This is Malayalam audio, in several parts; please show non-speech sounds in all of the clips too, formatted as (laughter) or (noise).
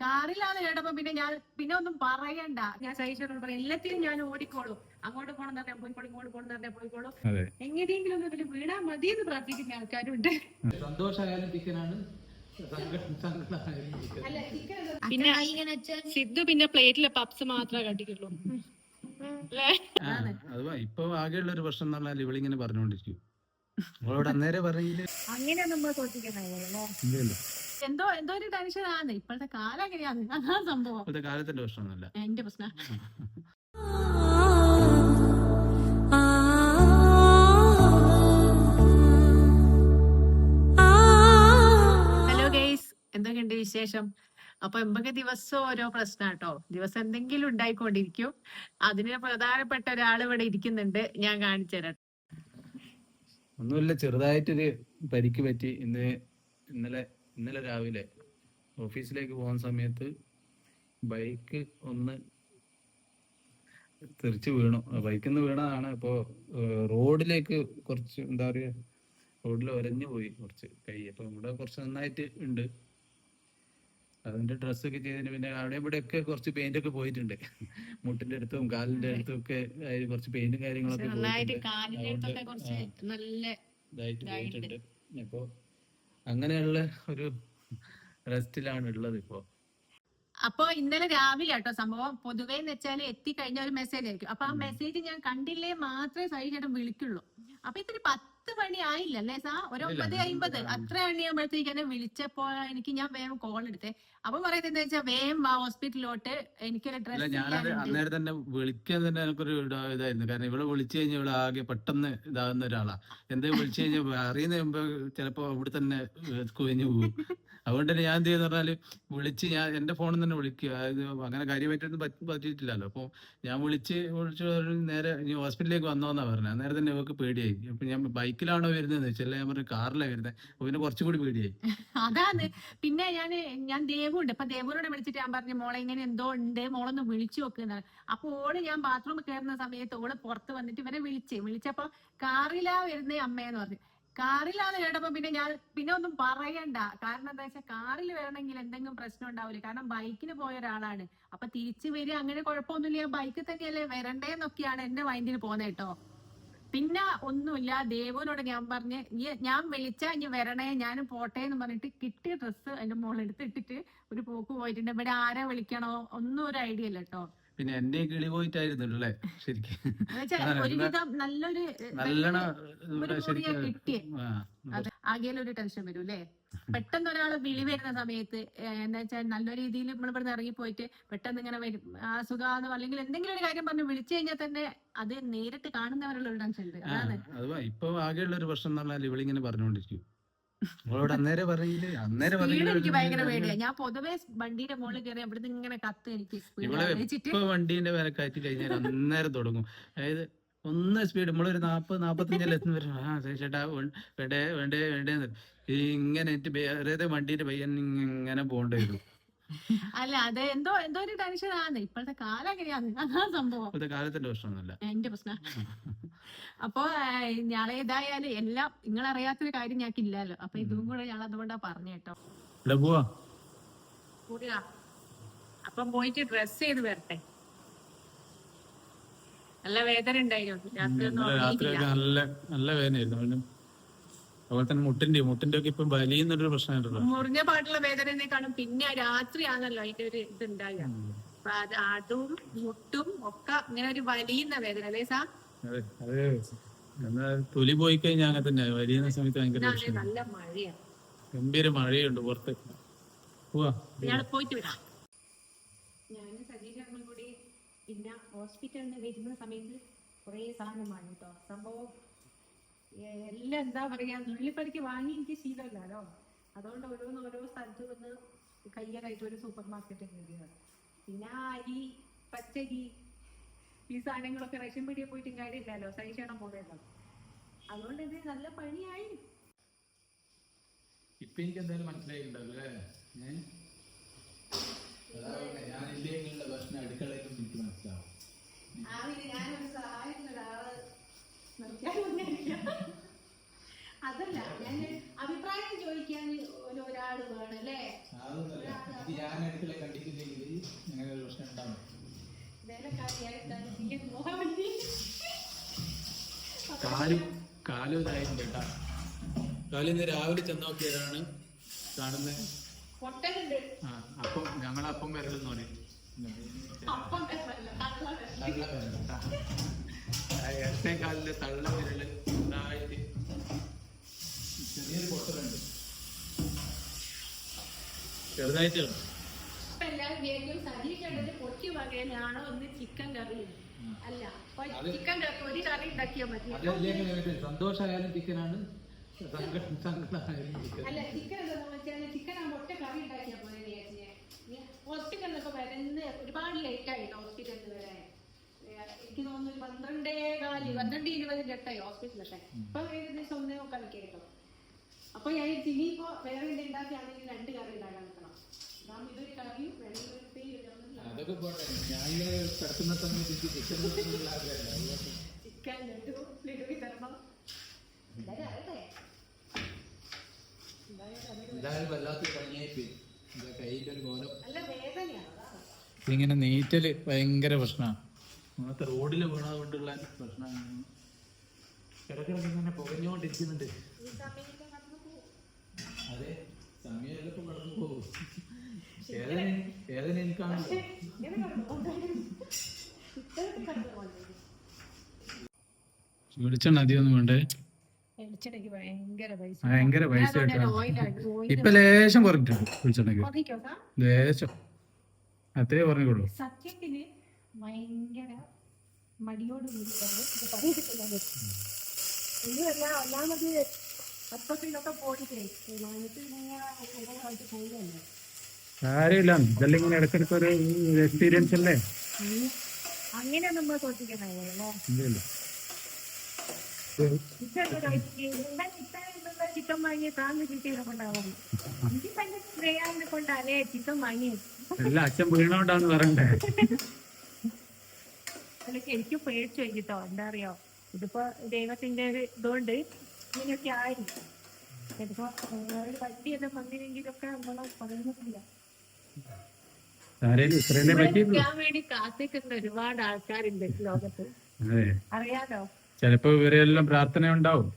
കാറിലാന്ന് കേട്ടപ്പോ പിന്നെ ഞാൻ പിന്നെ ഒന്നും പറയണ്ട. ഞാൻ സഹിച്ചോട് പറയാം എല്ലാത്തിനും ഞാൻ ഓടിക്കോളൂ. അങ്ങോട്ട് പോകണം തന്നെ പോയിക്കോളും ഇങ്ങോട്ട് പോകണം തന്നെ പോയിക്കോളൂ അതെ. എങ്ങനെയെങ്കിലും ഒന്ന് ഇതിൽ വീണാ മതി എന്ന് പ്രാർത്ഥിക്കുന്ന ആൾക്കാരുണ്ട്. സന്തോഷമായാലും പിന്നെ സിദ്ധു പിന്നെ പ്ലേറ്റിലെ പപ്സ് മാത്രമേ കണ്ടിട്ടുള്ളൂ ഇപ്പൊ ആകെയുള്ള ഒരു പ്രശ്നം എന്ന് പറഞ്ഞാൽ ഇവളിങ്ങനെ പറഞ്ഞുകൊണ്ടിരിക്കും അവളോട് അന്നേരം പറയില്ല അങ്ങനെ നമ്മൾ എന്തോ എന്തോ ഒരു ടെൻഷൻ ആണ്. ഇപ്പോഴത്തെ കാലം എങ്ങനെയാണ്? അതാ സംഭവം. ഇപ്പോഴത്തെ കാലത്തിന്റെ പ്രശ്നമൊന്നുമല്ല. എന്റെ പ്രശ്ന. ഹലോ ഗെയ്സ് എന്തൊക്കെയുണ്ട് വിശേഷം? അപ്പൊ എമ്പൊക്കെ ദിവസം ഓരോ പ്രശ്നം കേട്ടോ ദിവസം എന്തെങ്കിലും ഉണ്ടായിക്കൊണ്ടിരിക്കും. അതിന് പ്രധാനപ്പെട്ട ഒരാൾ ഇവിടെ ഇരിക്കുന്നുണ്ട്. ഞാൻ കാണിച്ചു തരാം. ഒന്നുമില്ല ചെറുതായിട്ടൊരു പരിക്ക് പറ്റി. ഇന്ന് ഇന്നലെ ഇന്നലെ രാവിലെ ഓഫീസിലേക്ക് പോകുന്ന സമയത്ത് ബൈക്ക് ഒന്ന് തെറിച്ച് വീണു. ബൈക്കിൽ നിന്ന് വീണതാണ്. അപ്പോൾ റോഡിലേക്ക് കുറച്ച് എന്താ പറയുക റോഡിൽ ഒരഞ്ഞു പോയി കുറച്ച് കൈ. അപ്പോൾ ഇവിടെ കുറച്ച് നന്നായിട്ട് ഉണ്ട്. അതിന്റെ ഡ്രസ്സൊക്കെ ചെയ്തതിന് പിന്നെ അവിടെ ഇവിടെയൊക്കെ കുറച്ച് പെയിന്റ് ഒക്കെ പോയിട്ടുണ്ട്. മുട്ടിന്റെ അടുത്തും കാലിന്റെ അടുത്തും ഒക്കെ കുറച്ച് പെയിന്റും കാര്യങ്ങളൊക്കെ ഇതായിട്ട്. പോയിട്ടുണ്ട്. അപ്പോ അങ്ങനെയുള്ള ഒരു റെസ്റ്റിലാണ് ഉള്ളത് ഇപ്പോ. അപ്പൊ ഇന്നലെ രാവിലെ കേട്ടോ സംഭവം. പൊതുവേ എന്ന് വെച്ചാൽ എത്തിക്കഴിഞ്ഞ ഒരു മെസ്സേജ് ആയിരിക്കും. അപ്പൊ ആ മെസ്സേജ് ഞാൻ കണ്ടില്ലേ മാത്രമേ ചേട്ടൻ വിളിക്കുള്ളൂ. അപ്പൊ ഇത്തിരി പത്ത് മണി ആയില്ല അല്ലേ സാ? ഒരു ഒമ്പത് അമ്പത് അത്ര മണിയാകുമ്പോഴത്തേക്ക് എന്നെ വിളിച്ചപ്പോ എനിക്ക് ഞാൻ വേഗം കോൾ എടുത്തേ. അപ്പൊ പറയുന്നത് എന്താ വെച്ചാൽ വേഗം ആ ഹോസ്പിറ്റലിലോട്ട് എനിക്ക് ഡ്രസ് ഞാനത് അന്നേരം തന്നെ വിളിക്കാൻ തന്നെ എനിക്കൊരു ഇതാ- ഇതായിരുന്നു. കാരണം ഇവിടെ വിളിച്ചു കഴിഞ്ഞാൽ ഇവിടെ ആകെ പെട്ടെന്ന് ഇതാകുന്ന ഒരാളാ. എന്തേ വിളിച്ചു കഴിഞ്ഞാൽ അറിയുന്ന മുമ്പ് ചിലപ്പോ ഇവിടെ തന്നെ കുഴഞ്ഞു പോകും അതുകൊണ്ട് തന്നെ ഞാൻ എന്ത് ചെയ്യുന്ന പറഞ്ഞാൽ വിളിച്ച് ഞാൻ എന്റെ ഫോണിൽ തന്നെ വിളിക്കുക. അങ്ങനെ കാര്യമായിട്ടൊന്നും പറ്റി പറ്റിയിട്ടില്ലല്ലോ. അപ്പൊ ഞാൻ വിളിച്ച് വിളിച്ച് നേരെ ഇനി ഹോസ്പിറ്റലിലേക്ക് വന്നോന്നാ പറഞ്ഞത്. അന്നേരം തന്നെ ഇവർക്ക് പേടിയായി. അപ്പൊ ഞാൻ ബൈക്കിലാണോ വരുന്നത് ചില ഞാൻ പറഞ്ഞു കാറിലാണ് വരുന്നത് അപ്പൊ പിന്നെ കുറച്ചും കൂടി പേടിയായി. (laughs) അതാണ്. പിന്നെ ഞാൻ ഞാൻ ദേവുണ്ട്. അപ്പൊ ദേവുനോട് വിളിച്ചിട്ട് ഞാൻ പറഞ്ഞു മോളെ ഇങ്ങനെ എന്തോ ഉണ്ട്. മോളൊന്ന് വിളിച്ചു നോക്കുന്ന അപ്പൊ ഓൾ ഞാൻ ബാത്റൂമിൽ കയറുന്ന സമയത്ത് ഓൾ പുറത്ത് വന്നിട്ട് ഇവരെ വിളിച്ചേ. വിളിച്ചപ്പോ കാറിലാ വരുന്നേ അമ്മയെന്ന് പറഞ്ഞു. കാറിലാന്ന് കേട്ടപ്പോ പിന്നെ ഞാൻ പിന്നെ ഒന്നും പറയണ്ട. കാരണം എന്താ വെച്ചാൽ കാറിൽ വരണമെങ്കിൽ എന്തെങ്കിലും പ്രശ്നം ഉണ്ടാവില്ല കാരണം ബൈക്കിന് പോയ ഒരാളാണ്. അപ്പൊ തിരിച്ചു വരിക അങ്ങനെ കുഴപ്പമൊന്നുമില്ല. ഞാൻ ബൈക്കിൽ തന്നെയല്ലേ വരണ്ടേന്നൊക്കെയാണ് എന്റെ മൈൻഡിൽ പോകുന്നത് കേട്ടോ. പിന്നെ ഒന്നുമില്ല. ദേവനോട് ഞാൻ പറഞ്ഞ് "നീ ഞാൻ വിളിച്ചാ ഇനി വരണേ. ഞാൻ പോട്ടെ എന്ന് പറഞ്ഞിട്ട് കിട്ടിയ ഡ്രസ്സ് എന്റെ മോളെടുത്തിട്ടിട്ട് ഒരു പോക്ക് പോയിട്ടുണ്ട്. ഇവിടെ ആരെ വിളിക്കണോ? ഒന്നും ഒരു ഐഡിയ ഇല്ല കേട്ടോ. പിന്നെ എന്നെ കിളി പോയിട്ടായിരുന്നല്ലോ അല്ലേ? ശരിക്കും. നല്ലൊരു നല്ലോണം ഒരു ശരിക്കും ടെൻഷൻ വരും അല്ലേ? പെട്ടെന്ന് ഒരാൾ വിളി വരുന്ന സമയത്ത് എന്താ വെച്ചാൽ നല്ല രീതിയിൽ നമ്മൾ ഇവിടുന്ന് ഇറങ്ങി പോയിട്ട് പെട്ടെന്ന് ഇങ്ങനെ വരും. അല്ലെങ്കിൽ എന്തെങ്കിലും ഒരു കാര്യം പറഞ്ഞു വിളിച്ചു കഴിഞ്ഞാൽ തന്നെ അത് നേരിട്ട് കാണുന്നവരുള്ള ഒരു ടെൻഷൻ ഉണ്ട്. അതാണ്. ഇപ്പൊ ആകെയുള്ള ഒരു പ്രശ്നം എന്ന് പറഞ്ഞാൽ ഇവളിങ്ങനെ പറഞ്ഞുകൊണ്ടിരിക്കും. അവളോട് അന്നേരം പറയില്ലേ? അന്നേരം സ്പീഡ് എനിക്ക് ഭയങ്കര പേടിയാ. ഞാൻ പൊതുവേ വണ്ടിയുടെ മുകളിൽ കയറി അവിടുന്ന് ഇങ്ങനെ കത്ത് എനിക്ക് ഇപ്പൊ വണ്ടീന്റെ വില കയറ്റി കഴിഞ്ഞാൽ അന്നേരം തുടങ്ങും. അതായത് ഒന്ന് സ്പീഡ് നമ്മളൊരു നാപ്പത് നാപ്പത്തഞ്ചിൽ എത്തുന്ന വരും. ആ ചേട്ടാ വേണ്ടേ വേണ്ടേ വേണ്ടേ ഇങ്ങനെ എനിക്ക് വേറെ വണ്ടീന്റെ പയ്യൻ ഇങ്ങനെ പോകേണ്ടി വരും. അല്ല അത് എന്തോ എന്തോ ഒരു ടെൻഷൻ ആണ്. ഇപ്പോഴത്തെ കാലം എങ്ങനെയാണ്? അതാ സംഭവം. ഇപ്പോഴത്തെ കാലത്തിന്റെ പ്രശ്നമൊന്നുമല്ല. എന്റെ പ്രശ്നം. അപ്പോ ഞാളെ ഏതായാലും എല്ലാം നിങ്ങൾ അറിയാത്തൊരു കാര്യം ഞങ്ങൾക്ക് ഇല്ലല്ലോ അപ്പൊ ഇതും കൂടെ ഞങ്ങൾ അതുകൊണ്ടാ പറഞ്ഞു കേട്ടോ അപ്പം പോയിട്ട് ഡ്രസ് ചെയ്ത് വരട്ടെ. നല്ല വേദന ഉണ്ടായിരുന്നു. രാത്രി. നല്ല നല്ല വേദനയായിരുന്നു. അതുപോലെ തന്നെ മുട്ടിന്റെ മുട്ടിന്റെ ഒക്കെ ഇപ്പൊ വലിയ പ്രശ്നമായിട്ടുണ്ടോ മുറിഞ്ഞ പാട്ടുള്ള വേദനയെക്കാളും പിന്നെ രാത്രിയാണല്ലോ അതിന്റെ ഒരു ഇത് ഉണ്ടാകുക അപ്പൊ അത് അതും മുട്ടും ഒക്കെ ഇങ്ങനെ ഒരു വലിയുന്ന വേദന അല്ലേ സാ അതെ അത് എന്നാ തൊലി പോയി കഴിഞ്ഞാൽ അങ്ങനെ തന്നെ. വലിയുന്ന സമയത്ത് ഭയങ്കര നല്ല മഴയാണ് ഗംഭീര മഴയുണ്ട് പുറത്ത്. പോവാ. ഇയാൾ പോയിട്ട് വരാം. ഞാൻ സജീകരണം കൂടി പിന്നെ ഹോസ്പിറ്റലിൽ വരുന്ന സമയത്ത് കുറേ സാധനം വാങ്ങി കേട്ടോ. സംഭവം എല്ലാം എന്താ പറയാ നുള്ളിപ്പരിക്ക് വാങ്ങി എനിക്ക് ശീലമില്ലല്ലോ അതുകൊണ്ട് ഓരോന്ന് ഓരോ സ്ഥലത്ത് നിന്ന് കയ്യറായിട്ട് ഒരു സൂപ്പർ മാർക്കറ്റ് കയറിയത്. പിന്നെ ആ അരി പച്ചരി ഈ സാധനങ്ങളൊക്കെ റേഷൻ പീടിയ പോയിട്ട് കാര്യമില്ലല്ലോ സഹിച്ചണം പോലെയല്ലോ അതുകൊണ്ട് ഇത് നല്ല പണിയായി. ഇപ്പൊ എനിക്ക് എന്തായാലും ഞാൻ ഇല്ലെങ്കിലുള്ള പ്രശ്നം അടുക്കളയിലും എനിക്ക് മനസ്സിലാവും. ഞാനൊരു സഹായത്തിന് ഒരാൾ നിർത്തിയാൽ മതിയായിരിക്കും. അതല്ല ഞാൻ അഭിപ്രായം ചോദിക്കാൻ ഒരു ഒരാൾ വേണം അല്ലേ? കാലും കാലും ഇതായിട്ടുണ്ട് കേട്ടാ. കാലും ഇന്ന് രാവിലെ ചെന്ന് നോക്കിയതാണ് കാണുന്നത്. ആ അപ്പം ഞങ്ങൾ അപ്പം വരലെന്ന് പറയും അപ്പം വരല്ല, തള്ള വിരൽ ഇതായിട്ട് ചെറിയൊരു പൊട്ടലുണ്ട് ചെറുതായിട്ട് എല്ലാവരും ഒന്ന് ചിക്കൻ കറി അല്ല ചിക്കൻ കറി കറി മതി സന്തോഷമായാലും ചിക്കനാണ് അല്ല ചിക്കൻ എന്താണെന്ന് വെച്ചാൽ ചിക്കൻ ആ ഒറ്റ കറി ഒരുപാട് ഹോസ്പിറ്റലിൽ വരാൻ എനിക്ക് തോന്നുന്നു ഒരു പന്ത്രണ്ടേ കാൽ പന്ത്രണ്ട് ഇരുപതിന്റെ എട്ടായി ഹോസ്പിറ്റലൊക്കെ ഇപ്പൊ ഏകദേശം ഒന്നേ മുക്കാൽ കേട്ടോ അപ്പൊ ഞാൻ ഇനിയിപ്പോ വേറെ എന്തെങ്കിലും ഉണ്ടാക്കിയാണെങ്കിൽ രണ്ട് കറി ഉണ്ടാക്കാൻ നിൽക്കണം ഇതൊരു കറിയും ഒരു അതൊക്കെ പോട്ടെ. ഞാനിങ്ങനെ കിടക്കുന്ന സമയത്ത് എനിക്ക് ചിക്കൻ എന്നുള്ള ആഗ്രഹമില്ല ചിക്കൻ ലഡു ലഡു തരണം എന്തായാലും അറിയട്ടെ എന്തായാലും അറിയട്ടെ. എന്തായാലും വല്ലാത്തൊരു പണിയായി പോയി. കയ്യിന്റെ ഒരു കോലം നല്ല വേദനയാണ് അതാണ് ഇങ്ങനെ നീറ്റൽ ഭയങ്കര പ്രശ്നമാണ് അങ്ങനത്തെ റോഡിൽ വീണത് കൊണ്ടുള്ള പ്രശ്നമാണ്. കിടക്കിടക്ക് ഇങ്ങനെ പുകഞ്ഞുകൊണ്ടിരിക്കുന്നുണ്ട്. അതെ സമയം കടന്നു പോകും വേദന എനിക്കാണല്ലോ? വെളിച്ചെണ്ണ അധികമൊന്നും വേണ്ടേ? ഭയങ്കര പൈസ. ഇപ്പൊ ലേശം കുറഞ്ഞിട്ടുണ്ട് വെളിച്ചെണ്ണയ്ക്ക്. കുറയ്ക്കോട്ടാ ലേശം. അത്രേ പറഞ്ഞോളൂ സത്യത്തിന് ഭയങ്കര മടിയോട് കൂടിയാണ് ഇത് പറഞ്ഞിട്ടുള്ളത് ഇതുമല്ല ഒന്നാമത് അപ്പത്തിനൊക്കെ പോയിട്ടേ ഞാനിട്ട് ഇങ്ങനെ പോയതല്ലേ കാര്യമില്ല. ഇതെല്ലാം ഇങ്ങനെ ഇടയ്ക്കിടയ്ക്ക് ഒരു എക്സ്പീരിയൻസ് അല്ലേ? അങ്ങനെ നമ്മൾ തോറ്റിക്കണല്ലേ ചിക്കൻ വാങ്ങിയ താങ്ങ് കിട്ടിയതുകൊണ്ടാവും എനിക്ക് തന്നെ ചിക്കൻ അച്ഛൻ വീണോണ്ടാന്ന് പറയണ്ടേ? (laughs) അതൊക്കെ എനിക്ക് പേടിച്ചു കഴിഞ്ഞിട്ടോ? എന്താ അറിയോ? ഇതിപ്പോ ദൈവത്തിന്റെ ഒരു ഇതുകൊണ്ട് ഇങ്ങനെയൊക്കെ ആയിരിക്കും. ചിലപ്പോ ഏഹ്, ഒരു വണ്ടിയെല്ലാം വന്നില്ലെങ്കിലൊക്കെ നമ്മളെ പറയുന്നില്ല ആരേലും ഇത്രയല്ലേ പറ്റിയുള്ളൂ ഞാൻ വേണ്ടി കാത്തിക്കുന്ന ഒരുപാട് ആൾക്കാരുണ്ട് ലോകത്ത്. അറിയാലോ? ചിലപ്പോ ഇവരെല്ലാം പ്രാർത്ഥന ഉണ്ടാവും.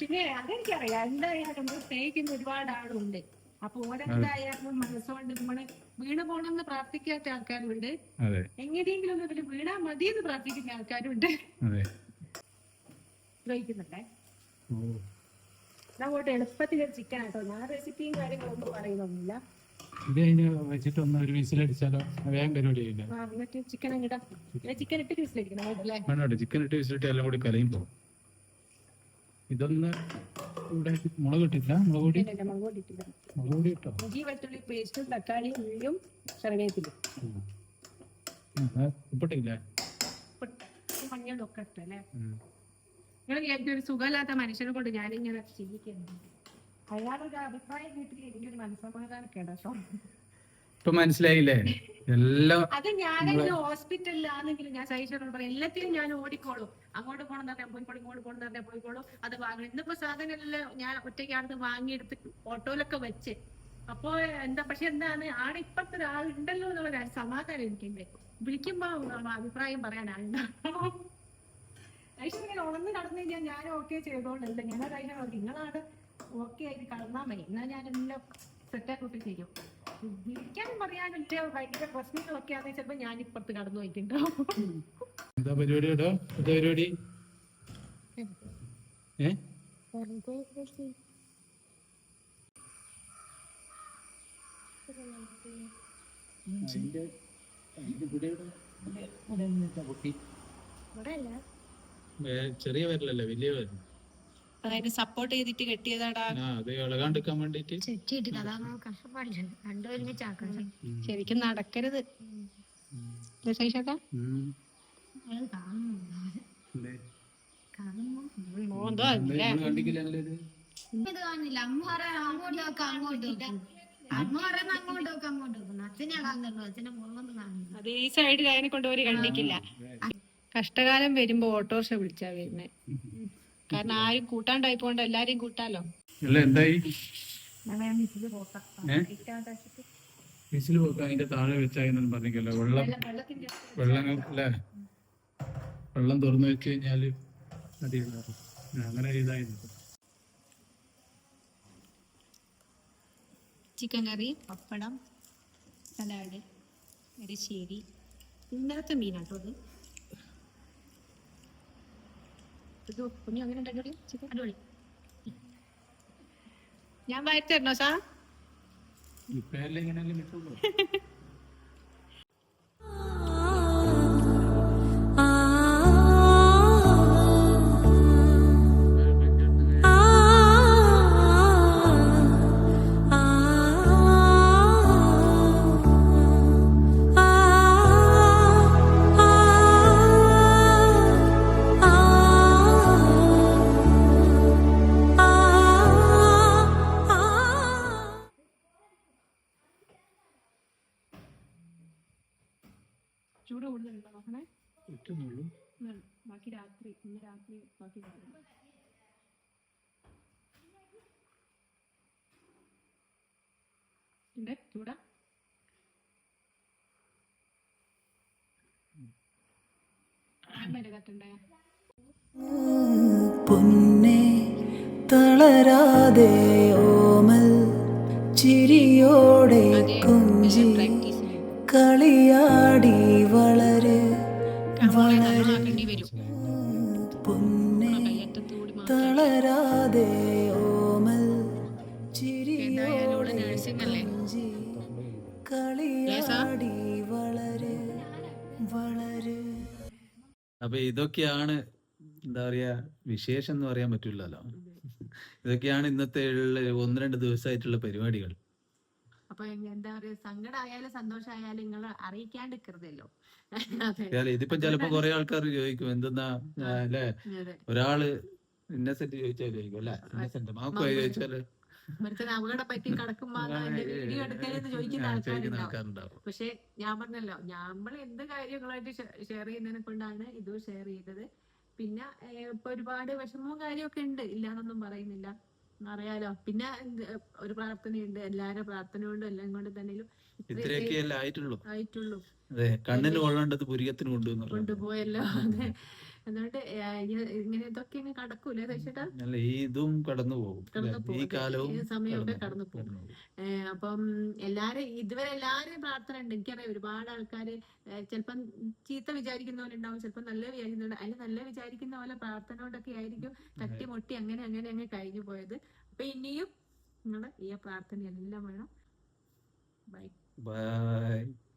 പിന്നെ അതെനിക്കറിയാം. എന്തായാലും നമ്മൾ സ്നേഹിക്കുന്ന ഒരുപാട് ആളുണ്ട്. അപ്പൊ ഓരെന്തായാലും പോണെന്ന് പ്രാർത്ഥിക്കാത്ത ആൾക്കാരുണ്ട്. എങ്ങനെയെങ്കിലും ഒന്ന് ഇതിൽ വീണാ മതി എന്ന് പ്രാർത്ഥിക്കുന്ന ആൾക്കാരുണ്ട്. ഉപയോഗിക്കുന്നുണ്ടേ ഓ. അങ്ങോട്ട് എളുപ്പത്തിൽ ചിക്കൻ ആട്ടോ ഞാൻ റെസിപ്പിയും കാര്യങ്ങളൊന്നും പറയുന്നൊന്നുമില്ല. ഇത് അതിന് വെച്ചിട്ട് ഒന്ന് ഒരു വേഗം പരിപാടി ചിക്കൻ ചിക്കൻ ഇട്ട് വിസിലടിക്കണം ചിക്കൻ ഇട്ട് വിസിലിട്ട് എല്ലാം കൂടി കലയും പോകും ഇതൊന്ന് ഇവിടെ മുളക് ഇട്ടില്ല മുളക് പൊടി? മുളക് ഇട്ടില്ല മുളക് പൊടി ഇട്ടോ? ഇഞ്ചി വെളുത്തുള്ളി പേസ്റ്റും തക്കാളി ഉള്ളിയും കറിവേപ്പിലും ഉപ്പിട്ടില്ലേ? മഞ്ഞളൊക്കെ ഇട്ടല്ലേ നിങ്ങൾ ഒരു സുഖമില്ലാത്ത മനുഷ്യനെ കൊണ്ട് ഞാനിങ്ങനെ ചിന്തിക്കുന്നു അയാളൊരു അഭിപ്രായം കേട്ടിട്ട് എനിക്കൊരു മനസ്സമാധാനം കേട്ടോ ഇപ്പൊ മനസ്സിലായില്ലേ? എല്ലാം അത് ഞാനെങ്കിലും ഹോസ്പിറ്റലിലാണെങ്കിലും ഞാൻ സഹിച്ചോട് പറയും എല്ലാത്തിനും ഞാൻ ഓടിക്കോളും. അങ്ങോട്ട് പോകണം തന്നെ പോയിക്കോളും ഇങ്ങോട്ട് പോകണം തന്നെ പോയിക്കോളും. അത് വാങ്ങണം. ഇന്നിപ്പോ സാധനങ്ങളെല്ലാം ഞാൻ ഒറ്റയ്ക്കാണ് വാങ്ങിയെടുത്ത് ഓട്ടോയിലൊക്കെ വെച്ച്. അപ്പോ എന്താ പക്ഷെ എന്താണ് ആടെ ഇപ്പത്തെ ഒരാളുണ്ടല്ലോ എന്നുള്ള സമാധാനം എനിക്കുണ്ട് വിളിക്കുമ്പോ അഭിപ്രായം പറയാനാണ് ഐശ്വര്യ ഉണർന്ന് കടന്നു കഴിഞ്ഞാൽ ഞാൻ ഓക്കെ ചെയ്തോണ്ടല്ല ഞാൻ കഴിഞ്ഞാൽ നിങ്ങളാണ് ഓക്കെ ആയിട്ട് കടന്നാൽ മതി. എന്നാൽ ഞാൻ എല്ലാം സെറ്റാക്കി ചെയ്യും വിളിക്കാനും പറയാനും എന്റെ ഭയങ്കര പ്രശ്നങ്ങളൊക്കെ ആണെങ്കിൽ ചിലപ്പോ ഞാൻ ഇപ്പുറത്ത് കടന്നു പോയിട്ടുണ്ടാവും എന്താ പരിപാടി എന്താ പരിപാടി? ഏ? ചെറിയ വരലല്ലേ വലിയ വരൽ അതായത് സപ്പോർട്ട് ചെയ്തിട്ട് കെട്ടിയതാടാ. ആ അത് ഇളകാണ്ടിരിക്കാൻ വേണ്ടിട്ട്. ശരിക്കും നടക്കരുത്. അത് ഈ സൈഡിൽ അതിനെ കൊണ്ട് ഒരു കണ്ടിക്കില്ല കഷ്ടകാലം വരുമ്പോ ഓട്ടോറിക്ഷ വിളിച്ചാ വരുന്നേ. കാരണം ആരും കൂട്ടാണ്ടായി പോണ്ട എല്ലാരെയും കൂട്ടാലോ? അല്ല എന്തായി? പോക്കാം. അതിന്റെ താഴെ വെച്ചായിരുന്നു വെള്ളം വെള്ളം അല്ലേ? വെള്ളം തുറന്നു വെച്ച് കഴിഞ്ഞാൽ. അങ്ങനെ ഇതായിരുന്നു chicken curry pappadam salad erissery. ഇന്നലത്തെ മീനാട്ടോ അത്? ഇത് കുഞ്ഞു അങ്ങനെ ഉണ്ടാക്കി ചിക്കൻ അടിപൊളി. ഞാൻ വാരി തരണോ സാ ചൂട് കൂടുതലുണ്ടോ നോക്കണേ കിട്ടുന്നുള്ളൂ ഉം. ബാക്കി രാത്രി ഇന്ന് രാത്രി ബാക്കി. ഉണ്ട് ചൂടാ പൊന്നെ തളരാതെ ഓമൽ ചിരിയോടെ കുഞ്ചി കളിയാടി വളരെ വളരെ വരും. പൊന്നെ തളരാതെ ഓമൽ കുഞ്ചി കളിയാടി വളരെ വളരെ. അപ്പൊ ഇതൊക്കെയാണ് എന്താ പറയാ വിശേഷം എന്ന് പറയാൻ പറ്റില്ലല്ലോ. ഇതൊക്കെയാണ് ഇന്നത്തെ ഉള്ള ഒന്ന് രണ്ട് ദിവസമായിട്ടുള്ള പരിപാടികൾ. അപ്പൊ എന്താ പറയാ സങ്കടമായാലും സന്തോഷമായാലും നിങ്ങൾ അറിയിക്കാണ്ടിരിക്കരുതല്ലോ. ഇതിപ്പോ ചിലപ്പോ കുറെ ആൾക്കാർ ചോദിക്കും എന്തെന്നാ അല്ലേ? ഒരാൾ ഇന്നസെന്റ് ചോദിച്ചാൽ ചോദിക്കും അല്ലെ? ഇന്നസെന്റ് മാക്കോ ചോദിച്ചാൽ? ഒരുത്തന് അപകടം പറ്റി കിടക്കുമ്പോ വീഡിയോ എടുക്കലെന്ന് ചോദിക്കുന്ന ആൾക്കാരുണ്ടാവും. പക്ഷെ ഞാൻ പറഞ്ഞല്ലോ നമ്മൾ എന്ത് കാര്യങ്ങളായിട്ട് ഷെയർ ചെയ്യുന്നതിനെ കൊണ്ടാണ് ഇത് ഷെയർ ചെയ്തത്. പിന്നെ ഇപ്പൊ ഒരുപാട് വിഷമവും കാര്യമൊക്കെ ഉണ്ട് ഇല്ലാന്നൊന്നും പറയുന്നില്ല. അറിയാലോ. പിന്നെ ഒരു പ്രാർത്ഥനയുണ്ട്. എല്ലാരും പ്രാർത്ഥന കൊണ്ടും എല്ലാം കൊണ്ട് തന്നെയും ഇത്രയൊക്കെയല്ലേ ആയിട്ടുള്ളൂ? ആയിട്ടുള്ളൂ. കണ്ണിന് കൊള്ളേണ്ടത് പുരികത്തിന് കൊണ്ടുപോയല്ലോ. അതെ. അതുകൊണ്ട് ഇങ്ങനെ- ഇങ്ങനെ ഇതൊക്കെ ഇങ്ങനെ കടക്കൂലേ ചേട്ടാ ഇതും കടന്നു പോകും. ഈ കാലവും സമയമൊക്കെ കടന്നു പോകും. അപ്പം എല്ലാരും ഇതുവരെ എല്ലാരും പ്രാർത്ഥന ഉണ്ട്. എനിക്കറിയാം ഒരുപാട് ആൾക്കാര് ചിലപ്പം ചീത്ത വിചാരിക്കുന്നവരുണ്ടാവും ചിലപ്പം നല്ല വിചാരിക്കുന്നുണ്ട്. അതിന് നല്ല വിചാരിക്കുന്ന പോലെ പ്രാർത്ഥന കൊണ്ടൊക്കെ ആയിരിക്കും തട്ടിമുട്ടി അങ്ങനെ അങ്ങനെ അങ്ങ് കഴിഞ്ഞു പോയത്. അപ്പൊ ഇനിയും നിങ്ങളുടെ ഈ പ്രാർത്ഥന എല്ലാം വേണം. ബൈ. ബൈ.